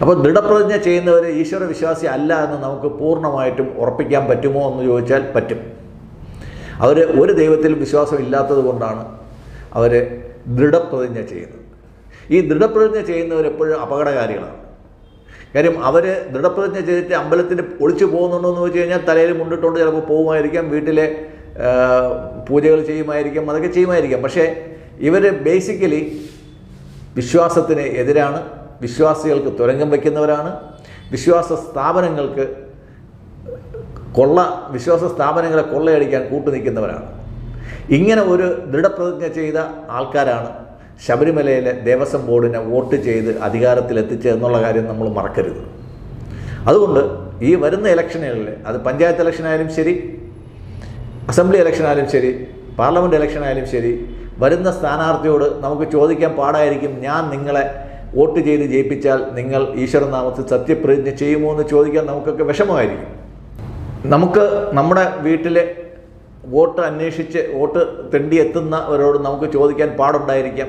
അപ്പോൾ ദൃഢപ്രതിജ്ഞ ചെയ്യുന്നവർ ഈശ്വര വിശ്വാസി അല്ല എന്ന് നമുക്ക് പൂർണമായിട്ടും ഉറപ്പിക്കാൻ പറ്റുമോ എന്ന് ചോദിച്ചാൽ പറ്റും. അവർ ഒരു ദൈവത്തിൽ വിശ്വാസം ഇല്ലാത്തത് കൊണ്ടാണ് അവർ ദൃഢപ്രതിജ്ഞ ചെയ്യുന്നത്. ഈ ദൃഢപ്രതിജ്ഞ ചെയ്യുന്നവർ എപ്പോഴും അപകടകാരികളാണ്. കാര്യം അവർ ദൃഢപ്രതിജ്ഞ ചെയ്തിട്ട് അമ്പലത്തിൽ ഒളിച്ചു പോകുന്നുണ്ടോ എന്ന് വെച്ച് കഴിഞ്ഞാൽ തലയിൽ മുണ്ടിട്ടുകൊണ്ട് ചിലപ്പോൾ പോകുമായിരിക്കാം വീട്ടിലെ പൂജകൾ ചെയ്യുമായിരിക്കാം അതൊക്കെ ചെയ്യുമായിരിക്കാം. പക്ഷേ ഇവർ ബേസിക്കലി വിശ്വാസത്തിന് എതിരാണ്. വിശ്വാസികൾക്ക് തുരങ്കം വയ്ക്കുന്നവരാണ്. വിശ്വാസ സ്ഥാപനങ്ങൾക്ക് കൊള്ള വിശ്വാസ സ്ഥാപനങ്ങളെ കൊള്ളയടിക്കാൻ കൂട്ടുനിൽക്കുന്നവരാണ് ഇങ്ങനെ ഒരു ദൃഢപ്രതിജ്ഞ ചെയ്ത ആൾക്കാരാണ് ശബരിമലയിലെ ദേവസ്വം ബോർഡിനെ വോട്ട് ചെയ്ത് അധികാരത്തിലെത്തിച്ചത് എന്നുള്ള കാര്യം നമ്മൾ മറക്കരുത്. അതുകൊണ്ട് ഈ വരുന്ന ഇലക്ഷനുകളിൽ അത് പഞ്ചായത്ത് ഇലക്ഷനായാലും ശരി അസംബ്ലി ഇലക്ഷനായാലും ശരി പാർലമെന്റ് ഇലക്ഷനായാലും ശരി വരുന്ന സ്ഥാനാർത്ഥിയോട് നമുക്ക് ചോദിക്കാൻ പാടായിരിക്കും ഞാൻ നിങ്ങളെ വോട്ട് ചെയ്ത് ജയിപ്പിച്ചാൽ നിങ്ങൾ ഈശ്വരനാമത്തിൽ സത്യപ്രതിജ്ഞ ചെയ്യുമോ എന്ന് ചോദിക്കാൻ നമുക്കൊക്കെ വിഷമമായിരിക്കും. നമുക്ക് നമ്മുടെ വീട്ടിലെ വോട്ട് അന്വേഷിച്ച് വോട്ട് തെണ്ടി എത്തുന്നവരോട് നമുക്ക് ചോദിക്കാൻ പാടുണ്ടായിരിക്കാം.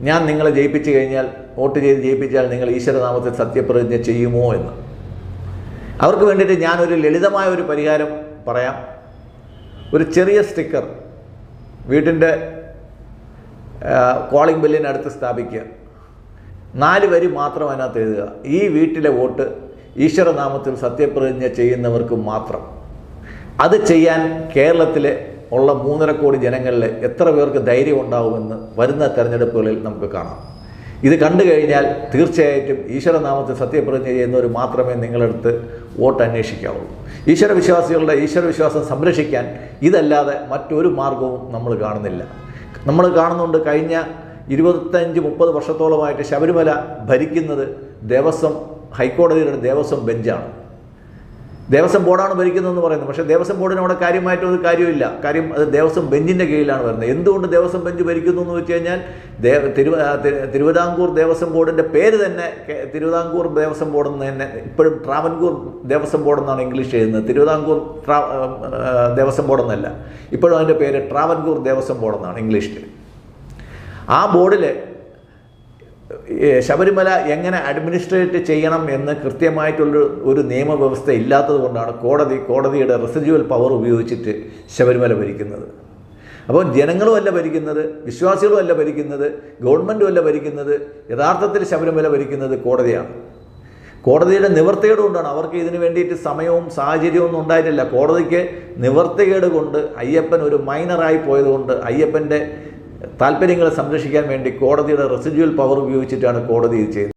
ഞാൻ നിങ്ങളെ ജയിപ്പിച്ചു കഴിഞ്ഞാൽ വോട്ട് ചെയ്ത് ജയിപ്പിച്ചാൽ നിങ്ങൾ ഈശ്വരനാമത്തിൽ സത്യപ്രതിജ്ഞ ചെയ്യുമോ എന്ന്. അവർക്ക് വേണ്ടിയിട്ട് ഞാനൊരു ലളിതമായ ഒരു പരിഹാരം പറയാം. ഒരു ചെറിയ സ്റ്റിക്കർ വീട്ടിന്റെ കോളിംഗ് ബെല്ലിനടുത്ത് സ്ഥാപിക്കുക. നാല് വരി മാത്രം അതിനകത്ത് എഴുതുക. ഈ വീട്ടിലെ വോട്ട് ഈശ്വരനാമത്തിൽ സത്യപ്രതിജ്ഞ ചെയ്യുന്നവർക്ക് മാത്രം. അത് ചെയ്യാൻ കേരളത്തിലെ ഉള്ള മൂന്നര കോടി ജനങ്ങളിൽ എത്ര പേർക്ക് ധൈര്യം ഉണ്ടാവുമെന്ന് വരുന്ന തെരഞ്ഞെടുപ്പുകളിൽ നമുക്ക് കാണാം. ഇത് കണ്ടു കഴിഞ്ഞാൽ തീർച്ചയായിട്ടും ഈശ്വരനാമത്തിൽ സത്യപ്രതിജ്ഞ ചെയ്യുന്നവർ മാത്രമേ നിങ്ങളടുത്ത് വോട്ട് അന്വേഷിക്കാവുള്ളൂ. ഈശ്വര വിശ്വാസികളുടെ ഈശ്വര വിശ്വാസം സംരക്ഷിക്കാൻ ഇതല്ലാതെ മറ്റൊരു മാർഗവും നമ്മൾ കാണുന്നില്ല. നമ്മൾ കാണുന്നുണ്ട് കഴിഞ്ഞ ഇരുപത്തഞ്ച് മുപ്പത് വർഷത്തോളമായിട്ട് ശബരിമല ഭരിക്കുന്നത് ദേവസ്വം ഹൈക്കോടതിയുടെ ദേവസ്വം ബെഞ്ചാണ്. ദേവസ്വം ബോർഡാണ് ഭരിക്കുന്നതെന്ന് പറയുന്നത്. പക്ഷേ ദേവസ്വം ബോർഡിന് അവിടെ കാര്യമായിട്ടൊരു കാര്യമില്ല കാര്യം അത് ദേവസ്വം ബെഞ്ചിന്റെ കീഴിലാണ് വരുന്നത്. എന്തുകൊണ്ട് ദേവസ്വം ബെഞ്ച് ഭരിക്കുന്നു എന്ന് വെച്ച് കഴിഞ്ഞാൽ ദേവ തിരുവ തിരുവിതാംകൂർ ദേവസ്വം ബോർഡിന്റെ പേര് തന്നെ തിരുവിതാംകൂർ ദേവസ്വം ബോർഡ് എന്ന് തന്നെ ഇപ്പോഴും ട്രാവൻകൂർ ദേവസ്വം ബോർഡ് എന്നാണ് ഇംഗ്ലീഷ് എഴുതുന്നത്. തിരുവിതാംകൂർ ട്രാ ദേവസ്വം ബോർഡ് എന്നല്ല. ഇപ്പോഴും അതിന്റെ പേര് ട്രാവൻകൂർ ദേവസ്വം ബോർഡ് എന്നാണ് ഇംഗ്ലീഷിൽ. ആ ബോർഡിൽ ശബരിമല എങ്ങനെ അഡ്മിനിസ്ട്രേറ്റ് ചെയ്യണം എന്ന് കൃത്യമായിട്ടുള്ള ഒരു നിയമവ്യവസ്ഥ ഇല്ലാത്തത് കൊണ്ടാണ് കോടതി കോടതിയുടെ റെസിഡ്യുവൽ പവർ ഉപയോഗിച്ചിട്ട് ശബരിമല ഭരിക്കുന്നത്. അപ്പോൾ ജനങ്ങളും അല്ല ഭരിക്കുന്നത് വിശ്വാസികളും അല്ല ഭരിക്കുന്നത് ഗവൺമെന്റും അല്ല ഭരിക്കുന്നത് യഥാർത്ഥത്തിൽ ശബരിമല ഭരിക്കുന്നത് കോടതിയാണ്. കോടതിയുടെ നിവർത്തികേട് കൊണ്ടാണ്. അവർക്ക് ഇതിനു വേണ്ടിയിട്ട് സമയവും സാഹചര്യവും ഒന്നും ഉണ്ടായിട്ടില്ല. കോടതിക്ക് നിവർത്തികേട് കൊണ്ട് അയ്യപ്പൻ ഒരു മൈനറായി പോയതുകൊണ്ട് അയ്യപ്പന്റെ താല്പര്യങ്ങളെ സംരക്ഷിക്കാൻ വേണ്ടി കോടതിയുടെ റെസിഡ്യുവൽ പവർ ഉപയോഗിച്ചിട്ടാണ് കോടതി ഇത് ചെയ്യുന്നത്.